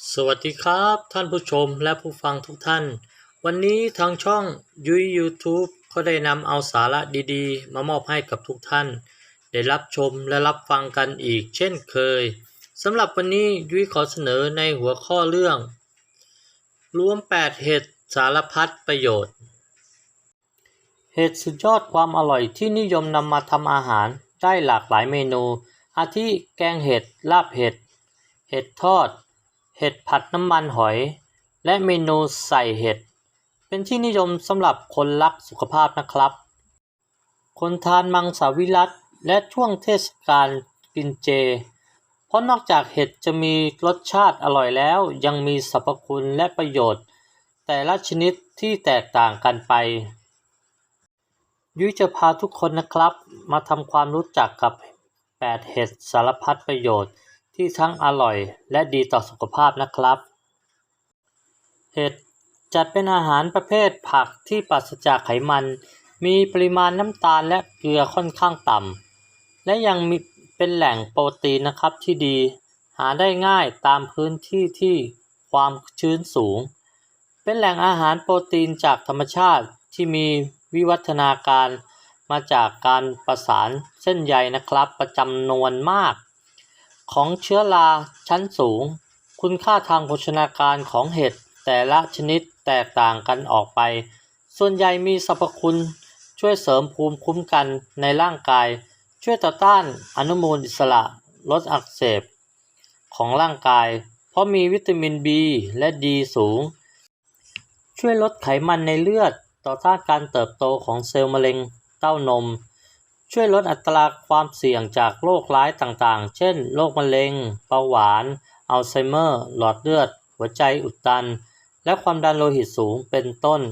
สวัสดีครับท่านผู้ชมและผู้ฟังทุกท่าน วันนี้ทางช่องยุ้ย YouTube ก็ได้นำเอาสาระดีๆ มามอบให้กับทุกท่าน ได้รับชมและรับฟังกันอีกเช่นเคยสำหรับวันนี้ยุ้ยขอเสนอในหัวข้อเรื่อง รวม 8 เห็ดสารพัดประโยชน์ เห็ดสุดยอดความอร่อยที่นิยมนำมาทำอาหารได้หลากหลายเมนู อาทิแกงเห็ดลาบเห็ด เห็ดทอด เห็ดผัดน้ำมันหอย และเมนูใส่เห็ด เป็นที่นิยมสำหรับคนรักสุขภาพนะครับ คนทานมังสวิรัตและช่วงเทศกาลกินเจ เพราะนอกจากเห็ดจะมีรสชาติอร่อยแล้วยังมีสรรพคุณและประโยชน์ แต่ละชนิดที่แตกต่างกันไป ยุ้ยจะพาทุกคนนะครับ มาทำความรู้จักกับ 8 เห็ดสารพัดประโยชน์ ที่ทั้งอร่อยและดีต่อสุขภาพนะครับ เห็ดจัดเป็นอาหารประเภทผักที่ปราศจากไขมัน มีปริมาณน้ำตาลและเกลือค่อนข้างต่ำ และยังมีเป็นแหล่งโปรตีนนะครับที่ดี หาได้ง่ายตามพื้นที่ที่ความชื้นสูง เป็นแหล่งอาหารโปรตีนจากธรรมชาติที่มีวิวัฒนาการมาจากการประสานเส้นใยนะครับประจำนวนมาก ของเชื้อราชั้นสูง คุณค่าทางโภชนาการของเห็ดแต่ละชนิดแตกต่างกันออกไป ส่วนใหญ่มีสรรพคุณช่วยเสริมภูมิคุ้มกันในร่างกาย ช่วยต่อต้านอนุมูลอิสระลดอักเสบ ของร่างกาย เพราะมีวิตามิน B และ D สูง ช่วยลดไขมันในเลือดต่อต้านการเติบโตของเซลล์มะเร็งเต้านม ช่วยลดอัตราความเสี่ยงจากโรคร้ายต่างๆ เช่น โรคมะเร็ง เบาหวาน อัลไซเมอร์ หลอดเลือด หัวใจอุดตัน และความดันโลหิตสูงเป็นต้น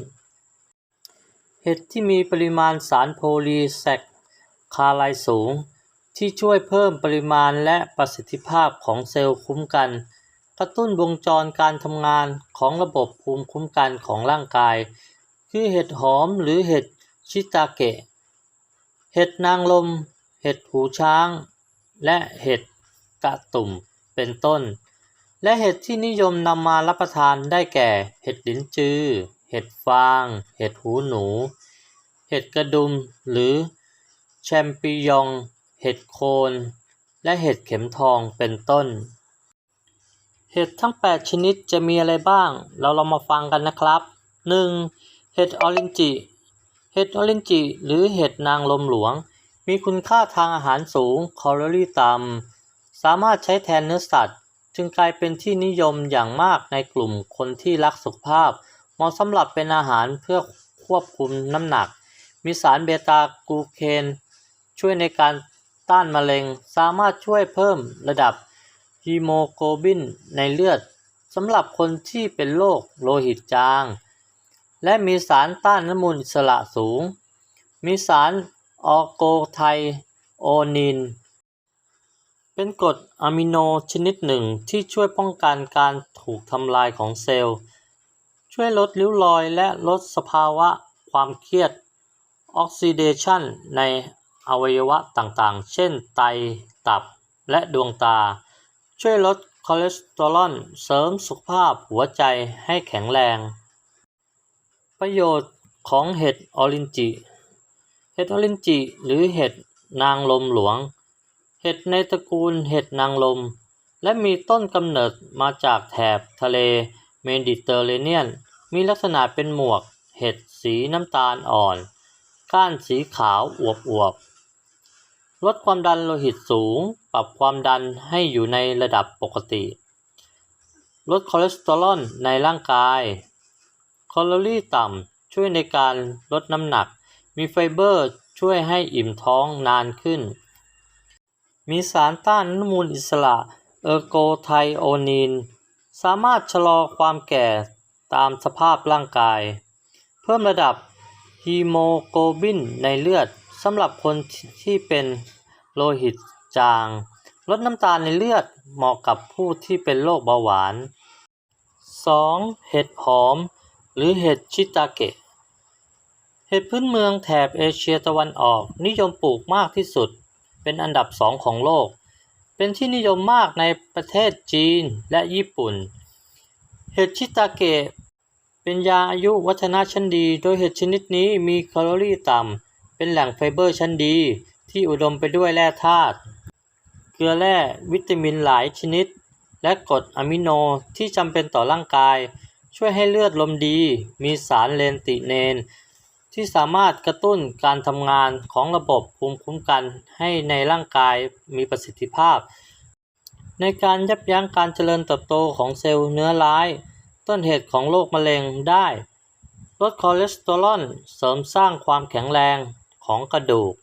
เห็ดที่มีปริมาณสารโพลีแซคคาไลสูง ที่ช่วยเพิ่มปริมาณและประสิทธิภาพของเซลล์คุ้มกัน กระตุ้นวงจรการทำงานของระบบภูมิคุ้มกันของร่างกาย คือเห็ดหอมหรือเห็ดชิตาเกะ เห็ดนางลม เห็ดหูช้าง และเห็ดกระตุ่มเป็นต้น และเห็ดที่นิยมนำมารับประทานได้แก่ เห็ดลิ้นจือ เห็ดฟาง เห็ดหูหนู เห็ดกระดุมหรือแชมปิญอง เห็ดโคน และเห็ดเข็มทองเป็นต้น เห็ดทั้ง 8 ชนิดจะมีอะไรบ้าง เราลองมาฟังกันนะครับ 1. เห็ดออรินจิ เห็ดออรินจิหรือเห็ดนางลมหลวง มีคุณค่าทางอาหารสูงแคลอรี่ต่ำ สามารถใช้แทนเนื้อสัตว์ จึงกลายเป็นที่นิยมอย่างมากในกลุ่มคนที่รักสุขภาพ เหมาะสำหรับเป็นอาหารเพื่อควบคุมน้ำหนัก มีสารเบตากูเคน ช่วยในการต้านมะเร็ง สามารถช่วยเพิ่มระดับฮีโมโกลบินในเลือดสำหรับคนที่เป็นโรคโลหิตจาง และมีสารต้านอนุมูลอิสระสูง มีสารออโกไทโอนิน เป็นกรดอะมิโนชนิดหนึ่งที่ช่วยป้องกันการถูกทำลายของเซลล์ ช่วยลดริ้วรอยและลดสภาวะความเครียดออกซิเดชันในอวัยวะต่างๆ เช่นไต ตับ และดวงตา ช่วยลดคอเลสเตอรอล เสริมสุขภาพหัวใจให้แข็งแรง ประโยชน์ของเห็ดออรินจิ เห็ดออรินจิ หรือเห็ดนางลมหลวง เห็ดในตระกูลเห็ดนางลม และมีต้นกำเนิดมาจากแถบทะเลเมดิเตอร์เรเนียน มีลักษณะเป็นหมวก เห็ดสีน้ำตาลอ่อน ก้านสีขาวอวบอวบๆลดความดันโลหิตสูง ปรับความดันให้อยู่ในระดับปกติ ลดคอเลสเตอรอลในร่างกาย แคลอรี่ต่ำช่วยในการลดน้ำหนัก มีไฟเบอร์ช่วยให้อิ่มท้องนานขึ้น มีสารต้านอนุมูลอิสระเออร์โกไทโอนีน สามารถชะลอความแก่ตามสภาพร่างกาย เพิ่มระดับฮีโมโกลบินในเลือดสำหรับคนที่เป็นโลหิตจาง ลดน้ำตาลในเลือดเหมาะกับผู้ที่เป็นโรคเบาหวาน 2. เห็ดหอม หรือเห็ดชิตาเกะ เห็ดพื้นเมืองแถบเอเชียตะวันออกนิยมปลูกมากที่สุด เป็นอันดับสองของโลก เป็นที่นิยมมากในประเทศจีนและญี่ปุ่น เห็ดชิตาเกะเป็นยาอายุวัฒนะชั้นดี โดยเห็ดชนิดนี้มีแคลอรี่ต่ำ เป็นแหล่งไฟเบอร์ชั้นดี ที่อุดมไปด้วยแร่ธาตุ เกลือแร่ วิตามินหลายชนิด และกรดอะมิโนที่จำเป็นต่อร่างกาย ช่วยให้เลือดลมดี มีสารเลนติเนน ที่สามารถกระตุ้นการทำงานของระบบภูมิคุ้มกันให้ในร่างกายมีประสิทธิภาพ ในการยับยั้งการเจริญเติบโตของเซลล์เนื้อร้าย ต้นเหตุของโรคมะเร็งได้ ลดคอเลสเตอรอลเสริมสร้างความแข็งแรงของกระดูก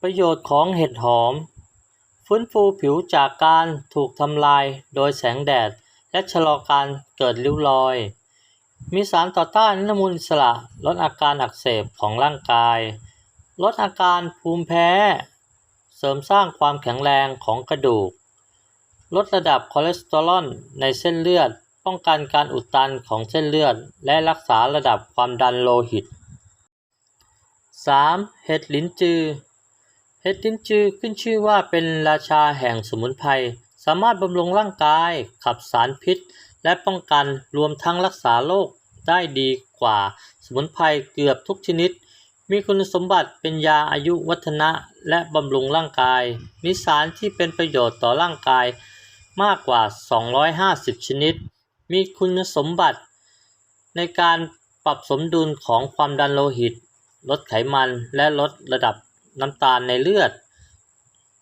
ประโยชน์ของเห็ดหอม ฟื้นฟูผิวจากการถูกทำลายโดยแสงแดด และชะลอการเกิดริ้วรอย มีสารต่อต้านอนุมูลอิสระลดอาการอักเสบของร่างกาย ลดอาการภูมิแพ้ เสริมสร้างความแข็งแรงของกระดูก ลดระดับคอเลสเตอรอลในเส้นเลือด ป้องกันการอุดตันของเส้นเลือด และรักษาระดับความดันโลหิต 3. เห็ดลิ้นจือ เห็ดลิ้นจือขึ้นชื่อว่าเป็นราชาแห่งสมุนไพร สามารถบำรุงร่างกาย ขับสารพิษ และป้องกันรวมทั้งรักษาโรคได้ดีกว่าสมุนไพรเกือบทุกชนิด มีคุณสมบัติเป็นยาอายุวัฒนะและบำรุงร่างกาย มีสารที่เป็นประโยชน์ต่อร่างกายมากกว่า 250 ชนิด มีคุณสมบัติ ในการปรับสมดุลของความดันโลหิต ลดไขมันและลดระดับน้ำตาลในเลือด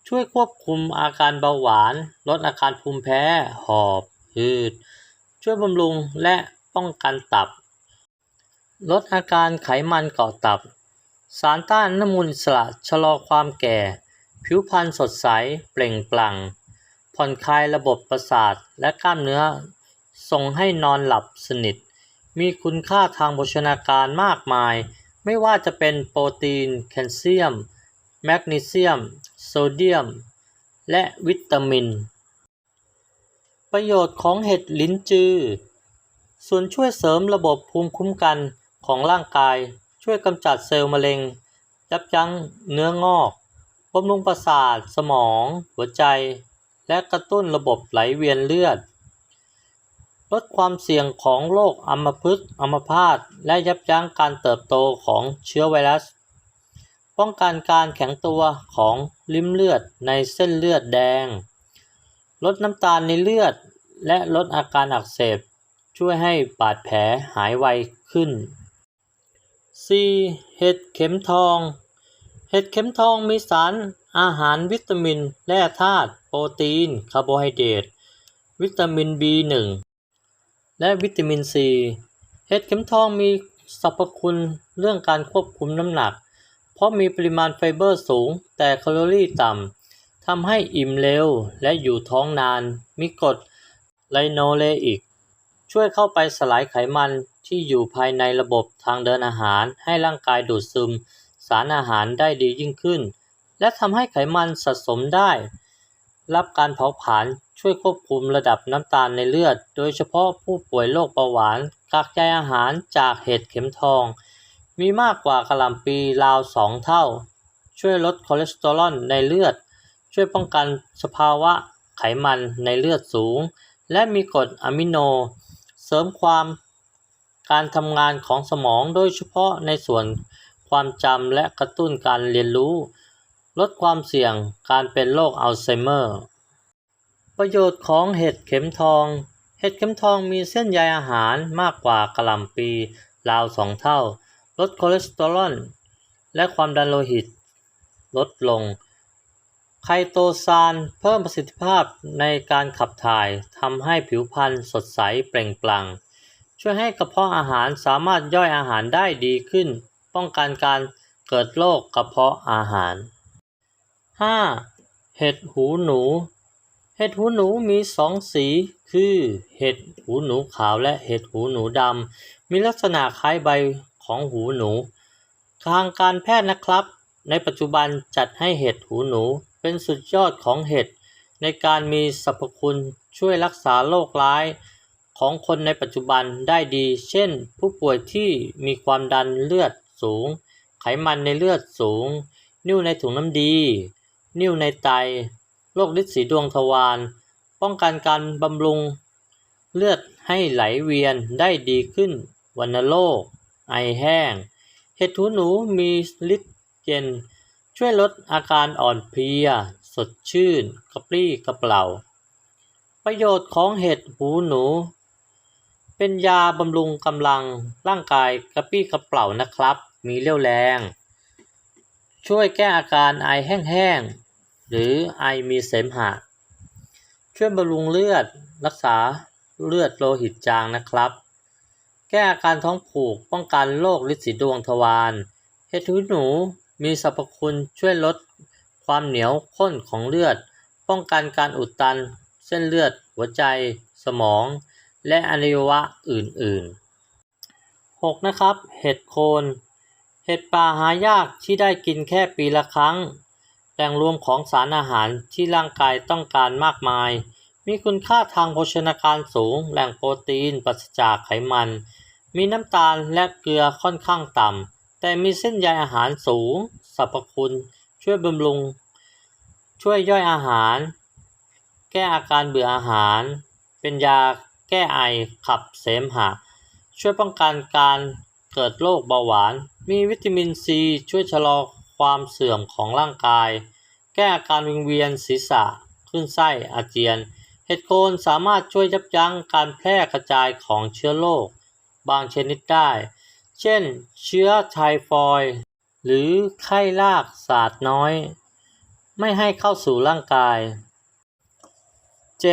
ช่วยควบคุมอาการเบาหวาน ลดอาการภูมิแพ้ หอบหืด ช่วยบำรุงและป้องกันตับ ลดอาการไขมันเกาะตับ สารต้านอนุมูลสระชะลอความแก่ ผิวพรรณสดใส เปล่งปลั่ง ผ่อนคลายระบบประสาทและกล้ามเนื้อ ส่งให้นอนหลับสนิท มีคุณค่าทางโภชนาการมากมาย ไม่ว่าจะเป็นโปรตีน แคลเซียม แมกนีเซียม โซเดียม และวิตามิน ประโยชน์ของเห็ดลิ้นจือ ส่วนช่วยเสริมระบบภูมิคุ้มกันของร่างกาย ช่วยกำจัดเซลล์มะเร็ง ยับยั้งเนื้องอกบำรุงประสาท สมอง หัวใจ และกระตุ้นระบบไหลเวียนเลือด ลดความเสี่ยงของโรคอัมพฤกษ์อัมพาต และยับยั้งการเติบโตของเชื้อไวรัส ป้องกันการแข็งตัวของลิ่มเลือดในเส้นเลือดแดง ลดน้ำตาลในเลือด และลดอาการอักเสบ ช่วยให้บาดแผลหายไวขึ้น 4. เห็ดเข็มทอง เห็ดเข็มทองมีสารอาหารวิตามิน แร่ธาตุ โปรตีน คาร์โบไฮเดรต วิตามิน B1 และวิตามิน C เห็ดเข็มทองมีสรรพคุณเรื่องการควบคุมน้ำหนัก ราะมีปริมาณไฟเบอร์สูง แต่แคลอรี่ต่ำทำให้อิ่มเร็วและอยู่ท้องนาน มีกรดไลโนเลอิก ช่วยเข้าไปสลายไขมันที่อยู่ภายในระบบทางเดินอาหาร ให้ร่างกายดูดซึม สารอาหารได้ดียิ่งขึ้น และทำให้ไขมันสะสมได้ รับการเผาผลาญช่วยควบคุมระดับน้ำตาลในเลือด โดยเฉพาะผู้ป่วยโรคเบาหวานกากใยอาหารจากเห็ดเข็มทอง มีมากกว่ากะหล่ำปีราวสองเท่า ช่วยลดคอเลสเตอรอลในเลือด ช่วยป้องกันสภาวะไขมันในเลือดสูง และมีกรดอะมิโน เสริมความการทำงานของสมองโดยเฉพาะในส่วนความจำและกระตุ้นการเรียนรู้ ลดความเสี่ยงการเป็นโรคอัลไซเมอร์ ประโยชน์ของเห็ดเข็มทอง เห็ดเข็มทองมีเส้นใยอาหารมากกว่ากะหล่ำปีราวสองเท่า ลดคอเลสเตอรอลและความดันโลหิต ลดลง ไคโตซานเพิ่มประสิทธิภาพในการขับถ่ายทำให้ผิวพรรณสดใสเปล่งปลั่ง ช่วยให้กระเพาะอาหารสามารถย่อยอาหารได้ดีขึ้น ป้องกันการเกิดโรคกระเพาะอาหาร 5. เห็ดหูหนู เห็ดหูหนูมีสองสี คือ เห็ดหูหนูขาวและเห็ดหูหนูดำ มีลักษณะคล้ายใบ ของหูหนู ทางการแพทย์นะครับ ในปัจจุบันจัดให้เห็ดหูหนูเป็นสุดยอดของเห็ดในการมีสรรพคุณช่วยรักษาโรคร้ายของคนในปัจจุบันได้ดี เช่น ผู้ป่วยที่มีความดันเลือดสูง ไขมันในเลือดสูง นิ่วในถุงน้ำดี นิ่วในไต โรคฤทธิ์สีดวงทวาร ป้องกันการบำรุง เลือดให้ไหลเวียนได้ดีขึ้น วัณโรค ไอแห้ง เห็ดหูหนูมีฤทธิ์เย็น ช่วยลดอาการอ่อนเพลีย สดชื่น กระปรี้กระเปร่า ประโยชน์ของเห็ดหูหนู เป็นยาบำรุงกำลังร่างกายกระปรี้กระเปร่านะครับ มีเรี่ยวแรง ช่วยแก้อาการไอแห้งๆ หรือไอมีเสมหะ ช่วยบำรุงเลือดรักษาเลือดโลหิตจางนะครับ แก้อาการท้องผูก ป้องกันโรคฤทธิ์สีดวงทวารเห็ดหูหนูมีสรรพคุณช่วยลดความเหนียวข้นของเลือด ป้องกันการอุดตัน เส้นเลือด หัวใจ สมอง และอวัยวะอื่นๆ 6. นะครับ เห็ดโคน เห็ดป่าหายากที่ได้กินแค่ปีละครั้ง แหล่งรวมของสารอาหารที่ร่างกายต้องการมากมาย มีคุณค่าทางโภชนาการสูง แหล่งโปรตีนปราศจากไขมัน มีน้ำตาลและเกลือค่อนข้างต่ำ แต่มีเส้นใยอาหารสูงสรรพคุณ ช่วยบำรุง ช่วยย่อยอาหาร แก้อาการเบื่ออาหาร เป็นยาแก้ไอขับเสมหะ ช่วยป้องกันการเกิดโรคเบาหวาน มีวิตามินซีช่วยชะลอความเสื่อมของร่างกาย แก้อาการวิงเวียนศีรษะขึ้นไส้อาเจียน เห็ดโคนสามารถช่วยยับยั้งการแพร่กระจายของเชื้อโรค บางชนิดได้ เช่น เชื้อไทฟอยด์หรือไข้ลากสาดน้อย ไม่ให้เข้าสู่ร่างกาย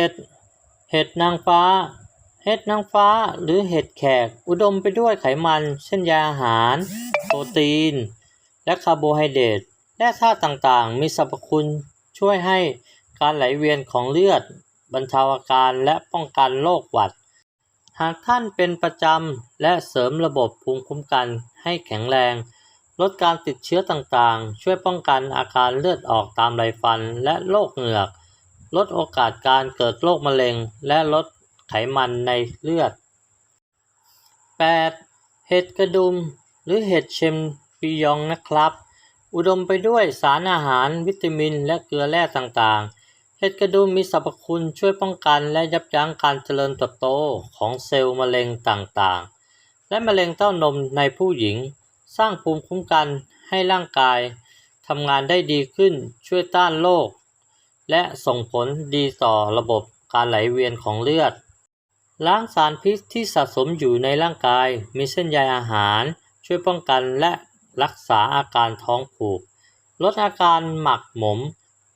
7. เห็ดนางฟ้า เห็ดนางฟ้าหรือเห็ดแขกอุดมไปด้วยไขมันเช่นยาอาหาร โปรตีน และคาร์โบไฮเดรตและธาตุต่างๆ มีสรรพคุณช่วยให้การไหลเวียนของเลือด บรรเทาอาการและป้องกันโรคหวัด หากท่านเป็นประจำ และเสริมระบบภูมิคุ้มกันให้แข็งแรง ลดการติดเชื้อต่างๆ ช่วยป้องกันอาการเลือดออกตามไรฟันและโรคเหงือก ลดโอกาสการเกิดโรคมะเร็ง และลดไขมันในเลือด 8. เห็ดกระดุม หรือเห็ดเชมปิยองนะครับ อุดมไปด้วยสารอาหารวิตามินและเกลือแร่ต่างๆ เห็ดกระดุมมีสรรพคุณช่วยป้องกันและยับยั้งการเจริญเติบโตของเซลล์มะเร็งต่างๆ และมะเร็งเต้านมในผู้หญิง สร้างภูมิคุ้มกันให้ร่างกายทำงานได้ดีขึ้นช่วยต้านโรคและส่งผลดีต่อระบบการไหลเวียนของเลือด ล้างสารพิษที่สะสมอยู่ในร่างกายมีเส้นใยอาหาร ช่วยป้องกันและรักษาอาการท้องผูก ลดอาการหมักหมม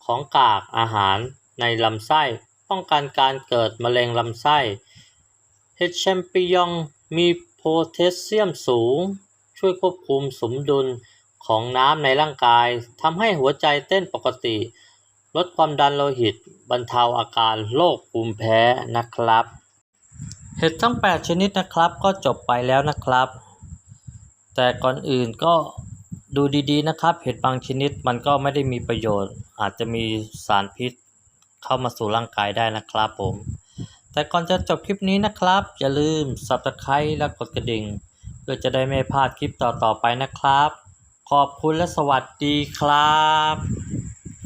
ของกากอาหารในลำไส้ป้องกันการเกิดมะเร็งลำไส้เห็ดแชมปิญองมีโพแทสเซียมสูง ช่วยควบคุมสมดุลของน้ำในร่างกายทำให้หัวใจเต้นปกติ ลดความดันโลหิต บรรเทาอาการโรคภูมิแพ้นะครับ เห็ดทั้ง 8 ชนิดนะครับก็จบไปแล้วนะครับ แต่ก่อนอื่นก็ ดูดีๆนะครับ เห็ดบางชนิดมันก็ไม่ได้มีประโยชน์ อาจจะมีสารพิษเข้ามาสู่ร่างกายได้นะครับผม แต่ก่อนจะจบคลิปนี้นะครับ อย่าลืม subscribe และกดกระดิ่ง เพื่อจะได้ไม่พลาดคลิปต่อๆไปนะครับ ขอบคุณและสวัสดีครับ